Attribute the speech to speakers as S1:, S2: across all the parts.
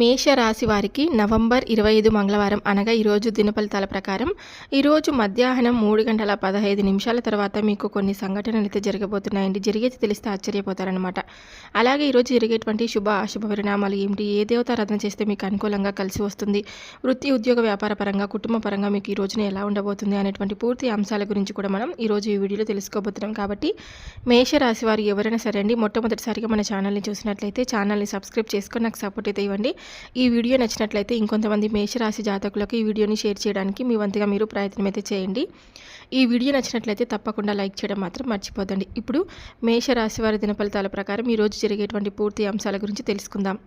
S1: మేషరాశి వారికి నవంబర్ ఇరవై ఐదు మంగళవారం అనగా ఈరోజు దినఫలితాల ప్రకారం ఈరోజు మధ్యాహ్నం మూడు గంటల పదహైదు నిమిషాల తర్వాత మీకు కొన్ని సంఘటనలు అయితే జరగబోతున్నాయండి. జరిగేది తెలిస్తే ఆశ్చర్యపోతారనమాట అలాగే ఈరోజు జరిగేటువంటి శుభ అశుభ పరిణామాలు ఏమిటి? ఏ దేవతారాధన చేస్తే మీకు అనుకూలంగా కలిసి వస్తుంది? వృత్తి ఉద్యోగ వ్యాపార పరంగా కుటుంబ పరంగా మీకు ఈ రోజున ఎలా ఉండబోతుంది అనేటువంటి పూర్తి అంశాల గురించి కూడా మనం ఈరోజు ఈ వీడియోలో తెలుసుకోబోతున్నాం. కాబట్టి మేషరాశి వారు ఎవరైనా సరే అండి మొట్టమొదటిసారిగా మన ఛానల్ని చూసినట్లయితే ఛానల్ని సబ్స్క్రైబ్ చేసుకొని నాకు సపోర్ట్ అయితే ఇవ్వండి. ఈ వీడియో నచ్చినట్లయితే ఇంకొంతమంది మేషరాశి జాతకులకు ఈ వీడియోని షేర్ చేయడానికి మీ వంతుగా మీరు ప్రయత్నం అయితే చేయండి. ఈ వీడియో నచ్చినట్లయితే తప్పకుండా లైక్ చేయడం మాత్రం మర్చిపోదండి. ఇప్పుడు మేషరాశి వారి దిన ఫలితాల ప్రకారం ఈరోజు జరిగేటువంటి పూర్తి అంశాల గురించి తెలుసుకుందాం.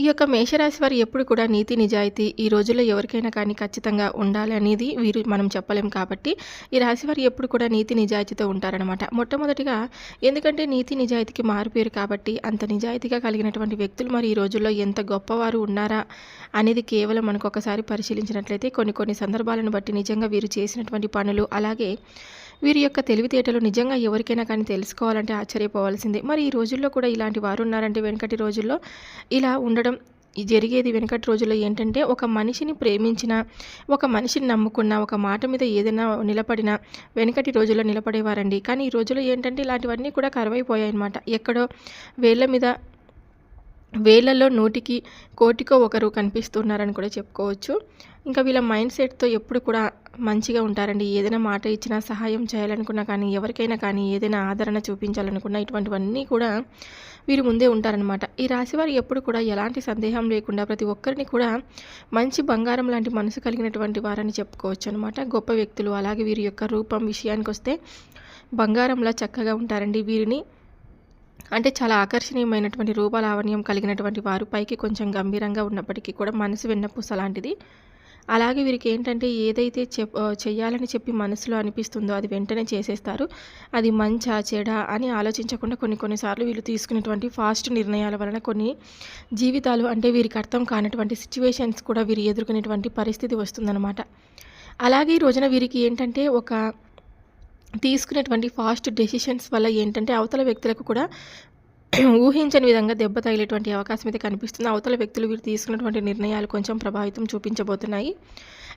S1: ఈ యొక్క మేషరాశి వారు ఎప్పుడు కూడా నీతి నిజాయితీ ఈ రోజుల్లో ఎవరికైనా కానీ ఖచ్చితంగా ఉండాలి అనేది వీరు మనం చెప్పలేం కాబట్టి ఈ రాశి వారు ఎప్పుడు కూడా నీతి నిజాయితీతో ఉంటారనమాట మొట్టమొదటిగా ఎందుకంటే నీతి నిజాయితీకి మారుపేరు కాబట్టి అంత నిజాయితీగా కలిగినటువంటి వ్యక్తులు మరి ఈ రోజుల్లో ఎంత గొప్పవారు ఉన్నారా అనేది కేవలం మనకు ఒకసారి పరిశీలించినట్లయితే కొన్ని కొన్ని సందర్భాలను బట్టి నిజంగా వీరు చేసినటువంటి పనులు అలాగే వీరి యొక్క తెలివితేటలు నిజంగా ఎవరికైనా కానీ తెలుసుకోవాలంటే ఆశ్చర్యపోవాల్సిందే. మరి ఈ రోజుల్లో కూడా ఇలాంటి వారు ఉన్నారంటే వెనకటి రోజుల్లో ఇలా ఉండడం జరిగేది వెనకటి రోజుల్లో ఏంటంటే ఒక మనిషిని ప్రేమించిన ఒక మనిషిని నమ్ముకున్న ఒక మాట మీద ఏదైనా నిలబడిన వెనకటి రోజుల్లో నిలబడేవారండి. కానీ ఈ రోజుల్లో ఏంటంటే ఇలాంటివన్నీ కూడా కరువైపోయాయి అనమాట ఎక్కడో వేళ్ళ మీద వేళ్ళలో నూటికి కోటికో ఒకరు కనిపిస్తున్నారని కూడా చెప్పుకోవచ్చు. ఇంకా వీళ్ళ మైండ్ సెట్తో ఎప్పుడు కూడా మంచిగా ఉంటారండి. ఏదైనా మాట ఇచ్చినా సహాయం చేయాలనుకున్నా కానీ ఎవరికైనా కానీ ఏదైనా ఆదరణ చూపించాలనుకున్నా ఇటువంటివన్నీ కూడా వీరు ముందే ఉంటారనమాట ఈ రాశివారు ఎప్పుడు కూడా ఎలాంటి సందేహం లేకుండా ప్రతి ఒక్కరిని కూడా మంచి బంగారం లాంటి మనసు కలిగినటువంటి వారని చెప్పుకోవచ్చు అనమాట గొప్ప వ్యక్తులు అలాగే వీరి యొక్క రూపం విషయానికి వస్తే బంగారంలా చక్కగా ఉంటారండి. వీరిని అంటే చాలా ఆకర్షణీయమైనటువంటి రూపలావణ్యం కలిగినటువంటి వారు పైకి కొంచెం గంభీరంగా ఉన్నప్పటికీ కూడా మనసు వెన్నపూస లాంటిది అలాగే వీరికి ఏంటంటే ఏదైతే చెప్ చేయాలని చెప్పి మనసులో అనిపిస్తుందో అది వెంటనే చేసేస్తారు. అది మంచా చెడా అని ఆలోచించకుండా కొన్ని కొన్నిసార్లు వీళ్ళు తీసుకునేటువంటి ఫాస్ట్ నిర్ణయాల వలన కొన్ని జీవితాలు అంటే వీరికి అర్థం కానటువంటి సిచ్యువేషన్స్ కూడా వీరు ఎదుర్కొనేటువంటి పరిస్థితి వస్తుందన్నమాట. అలాగే ఈ రోజున వీరికి ఏంటంటే ఒక తీసుకునేటువంటి ఫాస్ట్ డెసిషన్స్ వల్ల ఏంటంటే అవతల వ్యక్తులకు కూడా ఊహించని విధంగా దెబ్బ తగిలేటువంటి అవకాశం అయితే కనిపిస్తుంది. అవతల వ్యక్తులు వీరు తీసుకున్నటువంటి నిర్ణయాలు కొంచెం ప్రభావితం చూపించబోతున్నాయి.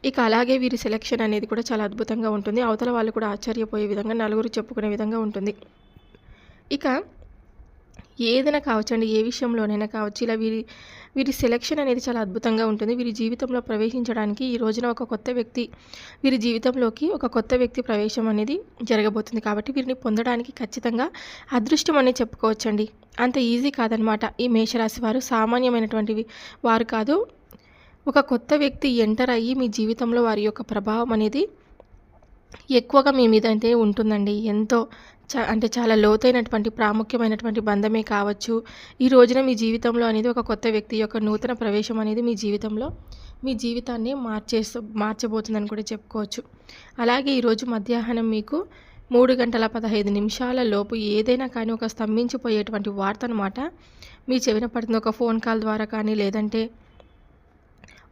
S1: ఇక అలాగే వీరి సెలెక్షన్ అనేది కూడా చాలా అద్భుతంగా ఉంటుంది. అవతల వాళ్ళు కూడా ఆశ్చర్యపోయే విధంగా నలుగురు చెప్పుకునే విధంగా ఉంటుంది. ఇక ఏదైనా కావచ్చండి ఏ విషయంలోనైనా కావచ్చు ఇలా వీరి వీరి సెలెక్షన్ అనేది చాలా అద్భుతంగా ఉంటుంది. వీరి జీవితంలో ప్రవేశించడానికి ఈ రోజున ఒక కొత్త వ్యక్తి వీరి జీవితంలోకి ఒక కొత్త వ్యక్తి ప్రవేశం అనేది జరగబోతుంది కాబట్టి వీరిని పొందడానికి ఖచ్చితంగా అదృష్టం అనేది చెప్పుకోవచ్చండి. అంత ఈజీ కాదనమాట ఈ మేషరాశి వారు. సామాన్యమైనటువంటివి వారు కాదు. ఒక కొత్త వ్యక్తి ఎంటర్ అయ్యి మీ జీవితంలో వారి యొక్క ప్రభావం అనేది ఎక్కువగా మీ మీద అయితే ఉంటుందండి. ఎంతో చ అంటే చాలా లోతైనటువంటి ప్రాముఖ్యమైనటువంటి బంధమే కావచ్చు. ఈ రోజున మీ జీవితంలో అనేది ఒక కొత్త వ్యక్తి యొక్క నూతన ప్రవేశం అనేది మీ జీవితంలో మీ జీవితాన్ని మార్చేస్తూ మార్చబోతుందని కూడా చెప్పుకోవచ్చు. అలాగే ఈరోజు మధ్యాహ్నం మీకు మూడు గంటల పదహైదు నిమిషాల లోపు ఏదైనా కానీ ఒక స్తంభించిపోయేటువంటి వార్త అనమాట మీ చెవిన పడుతుంది ఒక ఫోన్ కాల్ ద్వారా కానీ లేదంటే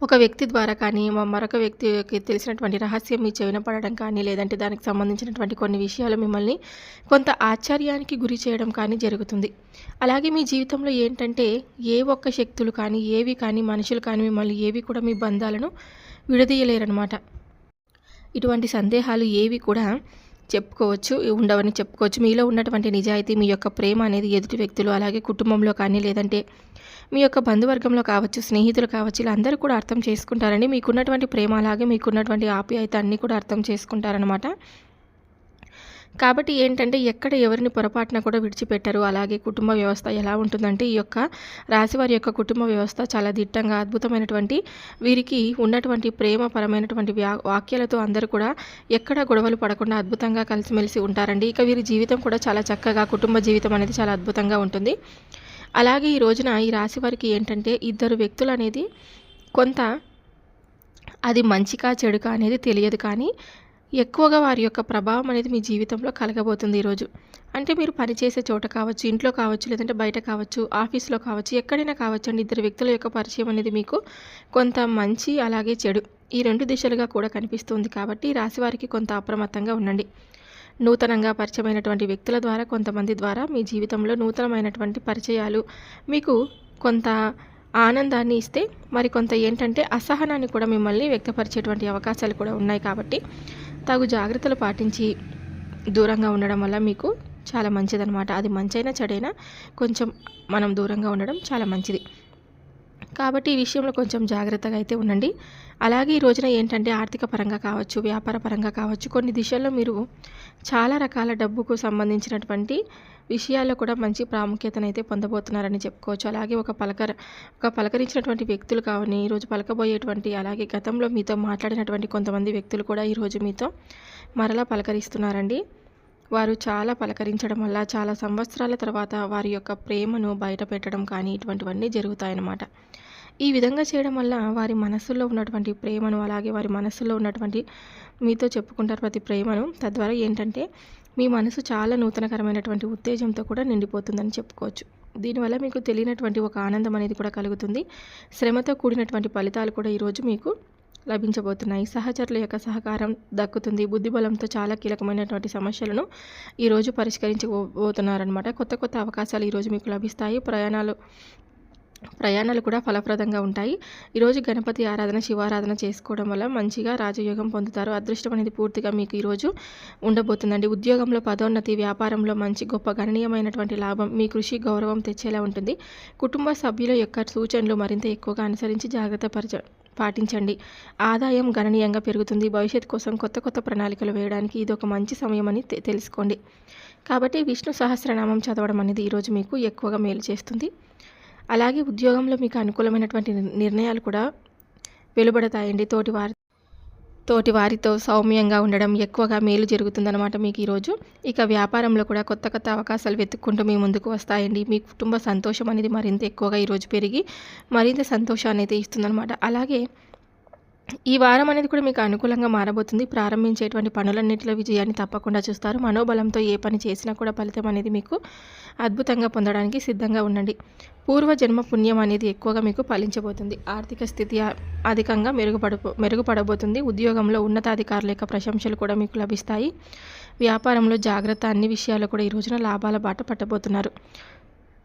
S1: ఒక వ్యక్తి ద్వారా కానీ మరొక వ్యక్తికి తెలిసినటువంటి రహస్యం మీ చెవిన పడడం కానీ లేదంటే దానికి సంబంధించినటువంటి కొన్ని విషయాలు మిమ్మల్ని కొంత ఆశ్చర్యానికి గురి చేయడం కానీ జరుగుతుంది. అలాగే మీ జీవితంలో ఏంటంటే ఏ ఒక్క శక్తులు కానీ ఏవి కానీ మనుషులు కానీ మిమ్మల్ని ఏవి కూడా మీ బంధాలను విడదీయలేరనమాట ఇటువంటి సందేహాలు ఏవి కూడా చెప్పుకోవచ్చు ఉండవని చెప్పుకోవచ్చు. మీలో ఉన్నటువంటి నిజాయితీ మీ యొక్క ప్రేమ అనేది ఎదుటి వ్యక్తులు అలాగే కుటుంబంలో కానీ లేదంటే మీ యొక్క బంధువర్గంలో కావచ్చు స్నేహితులు కావచ్చు ఇలా అందరూ కూడా అర్థం చేసుకుంటారండి. మీకున్నటువంటి ప్రేమ అలాగే మీకున్నటువంటి ఆప్యాయత అన్నీ కూడా అర్థం చేసుకుంటారనమాట కాబట్టి ఏంటంటే ఎక్కడ ఎవరిని పొరపాటున కూడా విడిచిపెట్టరు. అలాగే కుటుంబ వ్యవస్థ ఎలా ఉంటుందంటే ఈ యొక్క రాశివారి యొక్క కుటుంబ వ్యవస్థ చాలా దిట్టంగా అద్భుతమైనటువంటి వీరికి ఉన్నటువంటి ప్రేమపరమైనటువంటి వ్యా వాక్యాలతో అందరూ కూడా ఎక్కడ గొడవలు పడకుండా అద్భుతంగా కలిసిమెలిసి ఉంటారండి. ఇక వీరి జీవితం కూడా చాలా చక్కగా కుటుంబ జీవితం అనేది చాలా అద్భుతంగా ఉంటుంది. అలాగే ఈ రోజున ఈ రాశి వారికి ఏంటంటే ఇద్దరు వ్యక్తులు అనేది కొంత అది మంచికా చెడుకా అనేది తెలియదు. కానీ ఎక్కువగా వారి యొక్క ప్రభావం అనేది మీ జీవితంలో కలగబోతుంది ఈరోజు. అంటే మీరు పనిచేసే చోట కావచ్చు ఇంట్లో కావచ్చు లేదంటే బయట కావచ్చు ఆఫీస్లో కావచ్చు ఎక్కడైనా కావచ్చు అండి ఇద్దరు వ్యక్తుల యొక్క పరిచయం అనేది మీకు కొంత మంచి అలాగే చెడు ఈ రెండు దిశలుగా కూడా కనిపిస్తుంది కాబట్టి రాశి వారికి కొంత అప్రమత్తంగా ఉండండి. నూతనంగా పరిచయమైనటువంటి వ్యక్తుల ద్వారా కొంతమంది ద్వారా మీ జీవితంలో నూతనమైనటువంటి పరిచయాలు మీకు కొంత ఆనందాన్ని ఇస్తే మరి కొంత ఏంటంటే అసహనాన్ని కూడా మిమ్మల్ని వ్యక్తపరిచేటువంటి అవకాశాలు కూడా ఉన్నాయి కాబట్టి తగు జాగ్రత్తలు పాటించి దూరంగా ఉండడం వల్ల మీకు చాలా మంచిదనమాట అది మంచైనా చెడైనా కొంచెం మనం దూరంగా ఉండడం చాలా మంచిది. కాబట్టి ఈ విషయంలో కొంచెం జాగ్రత్తగా అయితే ఉండండి. అలాగే ఈ రోజున ఏంటంటే ఆర్థిక పరంగా కావచ్చు వ్యాపార పరంగా కావచ్చు కొన్ని దిశల్లో మీరు చాలా రకాల డబ్బుకు సంబంధించినటువంటి విషయాల్లో కూడా మంచి ప్రాముఖ్యతను అయితే పొందబోతున్నారని చెప్పుకోవచ్చు. అలాగే ఒక పలకర ఒక పలకరించినటువంటి వ్యక్తులు కావని ఈరోజు పలకబోయేటువంటి అలాగే గతంలో మీతో మాట్లాడినటువంటి కొంతమంది వ్యక్తులు కూడా ఈరోజు మీతో మరలా పలకరిస్తున్నారండి. వారు చాలా పలకరించడం వల్ల చాలా సంవత్సరాల తర్వాత వారి యొక్క ప్రేమను బయట పెట్టడం కానీ ఇటువంటివన్నీ జరుగుతాయన్నమాట. ఈ విధంగా చేయడం వల్ల వారి మనస్సులో ఉన్నటువంటి ప్రేమను అలాగే వారి మనసులో ఉన్నటువంటి మీతో చెప్పుకుంటారు ప్రతి ప్రేమను తద్వారా ఏంటంటే మీ మనసు చాలా నూతనకరమైనటువంటి ఉత్తేజంతో కూడా నిండిపోతుందని చెప్పుకోవచ్చు. దీనివల్ల మీకు తెలియనటువంటి ఒక ఆనందం అనేది కూడా కలుగుతుంది. శ్రమతో కూడినటువంటి ఫలితాలు కూడా ఈరోజు మీకు లభించబోతున్నాయి. సహచరుల యొక్క సహకారం దక్కుతుంది. బుద్ధిబలంతో చాలా కీలకమైనటువంటి సమస్యలను ఈరోజు పరిష్కరించబోతున్నారనమాట కొత్త కొత్త అవకాశాలు ఈరోజు మీకు లభిస్తాయి. ప్రయాణాలు ప్రయాణాలు కూడా ఫలప్రదంగా ఉంటాయి. ఈరోజు గణపతి ఆరాధన శివారాధన చేసుకోవడం వల్ల మంచిగా రాజయోగం పొందుతారు. అదృష్టం అనేది పూర్తిగా మీకు ఈరోజు ఉండబోతుందండి. ఉద్యోగంలో పదోన్నతి వ్యాపారంలో మంచి గొప్ప గణనీయమైనటువంటి లాభం మీ కృషి గౌరవం తెచ్చేలా ఉంటుంది. కుటుంబ సభ్యుల యొక్క సూచనలు మరింత ఎక్కువగా అనుసరించి జాగ్రత్త పరచ పాటించండి. ఆదాయం గణనీయంగా పెరుగుతుంది. భవిష్యత్ కోసం కొత్త కొత్త ప్రణాళికలు వేయడానికి ఇది ఒక మంచి సమయం అని తెలుసుకోండి. కాబట్టి విష్ణు సహస్రనామం చదవడం అనేది ఈరోజు మీకు ఎక్కువగా మేలు చేస్తుంది. అలాగే ఉద్యోగంలో మీకు అనుకూలమైనటువంటి నిర్ణయాలు కూడా వెలువడతాయండి తోటి వారి తోటి వారితో సౌమ్యంగా ఉండడం ఎక్కువగా మేలు జరుగుతుందన్నమాట మీకు ఈరోజు. ఇక వ్యాపారంలో కూడా కొత్త కొత్త అవకాశాలు వెతుక్కుంటూ మీ ముందుకు వస్తాయండి. మీ కుటుంబ సంతోషం అనేది మరింత ఎక్కువగా ఈరోజు పెరిగి మరింత సంతోషాన్ని అయితే ఇస్తుందన్నమాట. అలాగే ఈ వారం అనేది కూడా మీకు అనుకూలంగా మారబోతుంది. ప్రారంభించేటువంటి పనులన్నింటిలో విజయాన్ని తప్పకుండా చూస్తారు. మనోబలంతో ఏ పని చేసినా కూడా ఫలితం అనేది మీకు అద్భుతంగా పొందడానికి సిద్ధంగా ఉండండి. పూర్వ జన్మ పుణ్యం అనేది ఎక్కువగా మీకు ఫలించబోతుంది. ఆర్థిక స్థితి అధికంగా మెరుగుపడ మెరుగుపడబోతుంది. ఉద్యోగంలో ఉన్నతాధికారుల యొక్క ప్రశంసలు కూడా మీకు లభిస్తాయి. వ్యాపారంలో జాగ్రత్త అన్ని విషయాలు కూడా ఈ రోజున లాభాల బాట పట్టబోతున్నారు.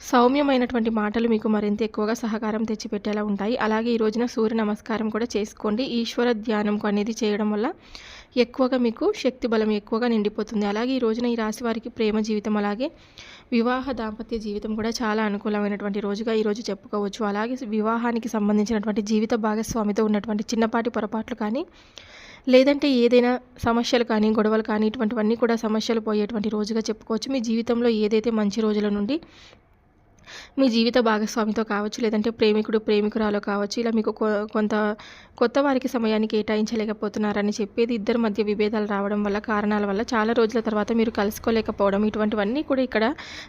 S1: సౌమ్యమైనటువంటి మాటలు మీకు మరింత ఎక్కువగా సహకారం తెచ్చిపెట్టేలా ఉంటాయి. అలాగే ఈ రోజున సూర్య నమస్కారం కూడా చేసుకోండి. ఈశ్వర ధ్యానం అనేది చేయడం వల్ల ఎక్కువగా మీకు శక్తి బలం ఎక్కువగా నిండిపోతుంది. అలాగే ఈ రోజున ఈ రాశి వారికి ప్రేమ జీవితం అలాగే వివాహ దాంపత్య జీవితం కూడా చాలా అనుకూలమైనటువంటి రోజుగా ఈరోజు చెప్పుకోవచ్చు. అలాగే వివాహానికి సంబంధించినటువంటి జీవిత భాగస్వామితో ఉన్నటువంటి చిన్నపాటి పొరపాట్లు కానీ లేదంటే ఏదైనా సమస్యలు కానీ గొడవలు కానీ ఇటువంటివన్నీ కూడా సమస్యలు పోయేటువంటి రోజుగా చెప్పుకోవచ్చు. మీ జీవితంలో ఏదైతే మంచి రోజుల నుండి మీ జీవిత భాగస్వామితో కావచ్చు లేదంటే ప్రేమికుడు ప్రేమికురాలో కావచ్చు ఇలా మీకు కొంత కొత్త వారికి సమయాన్ని కేటాయించలేకపోతున్నారని చెప్పేది ఇద్దరి మధ్య విభేదాలు రావడం వల్ల కారణాల వల్ల చాలా రోజుల తర్వాత మీరు కలుసుకోలేకపోవడం ఇటువంటివన్నీ కూడా ఇక్కడ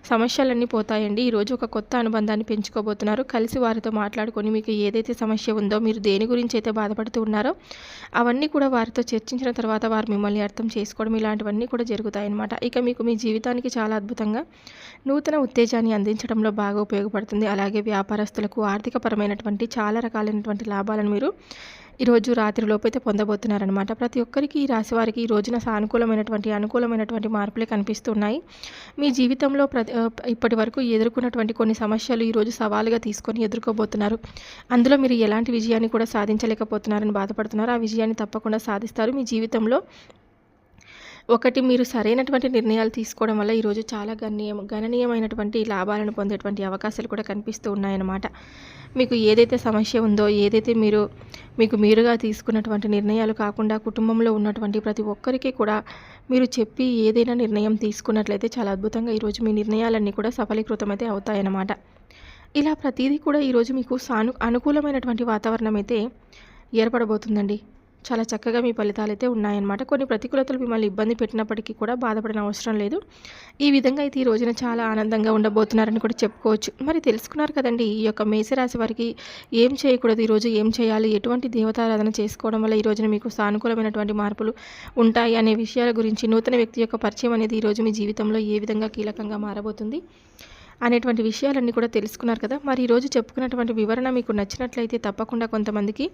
S1: సమస్యలన్నీ పోతాయండి. ఈరోజు ఒక కొత్త అనుబంధాన్ని పెంచుకోబోతున్నారు. కలిసి వారితో మాట్లాడుకొని మీకు ఏదైతే సమస్య ఉందో మీరు దేని గురించి అయితే బాధపడుతూ ఉన్నారో అవన్నీ కూడా వారితో చర్చించిన తర్వాత వారు మిమ్మల్ని అర్థం చేసుకోవడం ఇలాంటివన్నీ కూడా జరుగుతాయన్నమాట. ఇక మీకు మీ జీవితానికి చాలా అద్భుతంగా నూతన ఉత్తేజాన్ని అందించడంలో బాగా ఉపయోగపడుతుంది. అలాగే వ్యాపారస్తులకు ఆర్థికపరమైనటువంటి చాలా రకాలైనటువంటి లాభాలను మీరు ఈరోజు రాత్రిలోపు అయితే పొందబోతున్నారనమాట ప్రతి ఒక్కరికి ఈ రాశి వారికి ఈ రోజున సానుకూలమైనటువంటి అనుకూలమైనటువంటి మార్పులే కనిపిస్తున్నాయి. మీ జీవితంలో ప్రతి ఇప్పటి వరకు ఎదుర్కొన్నటువంటి కొన్ని సమస్యలు ఈరోజు సవాలుగా తీసుకొని ఎదుర్కోబోతున్నారు. అందులో మీరు ఎలాంటి విజయాన్ని కూడా సాధించలేకపోతున్నారని బాధపడుతున్నారు. ఆ విజయాన్ని తప్పకుండా సాధిస్తారు. మీ జీవితంలో ఒకటి మీరు సరైనటువంటి నిర్ణయాలు తీసుకోవడం వల్ల ఈరోజు చాలా గణనీయం గణనీయమైనటువంటి లాభాలను పొందేటువంటి అవకాశాలు కూడా కనిపిస్తూ ఉన్నాయన్నమాట. మీకు ఏదైతే సమస్య ఉందో ఏదైతే మీరు మీకు మీరుగా తీసుకున్నటువంటి నిర్ణయాలు కాకుండా కుటుంబంలో ఉన్నటువంటి ప్రతి ఒక్కరికి కూడా మీరు చెప్పి ఏదైనా నిర్ణయం తీసుకున్నట్లయితే చాలా అద్భుతంగా ఈరోజు మీ నిర్ణయాలన్నీ కూడా సఫలీకృతమైతే అవుతాయన్నమాట. ఇలా ప్రతిదీ కూడా ఈరోజు మీకు సాను అనుకూలమైనటువంటి వాతావరణం అయితే ఏర్పడబోతుందండి. చాలా చక్కగా మీ ఫలితాలు అయితే ఉన్నాయన్నమాట. కొన్ని ప్రతికూలతలు మిమ్మల్ని ఇబ్బంది పెట్టినప్పటికీ కూడా బాధపడిన అవసరం లేదు. ఈ విధంగా అయితే ఈ రోజున చాలా ఆనందంగా ఉండబోతున్నారని కూడా చెప్పుకోవచ్చు. మరి తెలుసుకున్నారు కదండి ఈ యొక్క మేషరాశి వారికి ఏం చేయకూడదు ఈరోజు ఏం చేయాలి ఎటువంటి దేవతారాధన చేసుకోవడం వల్ల ఈ రోజున మీకు సానుకూలమైనటువంటి మార్పులు ఉంటాయి అనే విషయాల గురించి నూతన వ్యక్తి యొక్క పరిచయం అనేది ఈరోజు మీ జీవితంలో ఏ విధంగా కీలకంగా మారబోతుంది? అనేటువంటి విషయాలన్నీ కూడా తెలుసుకున్నారు కదా. మరి ఈరోజు చెప్పుకున్నటువంటి వివరణ మీకు నచ్చినట్లయితే తప్పకుండా కొంతమందికి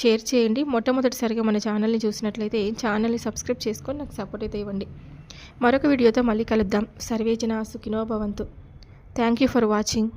S1: షేర్ చేయండి. మొట్టమొదటిసారిగా మన ఛానల్ని చూసినట్లయితే ఛానల్ని సబ్స్క్రైబ్ చేసుకొని నాకు సపోర్ట్ అయితే ఇవ్వండి. మరొక వీడియోతో మళ్ళీ కలుద్దాం. సర్వేజన సుఖినో భవంతు. Thank you for watching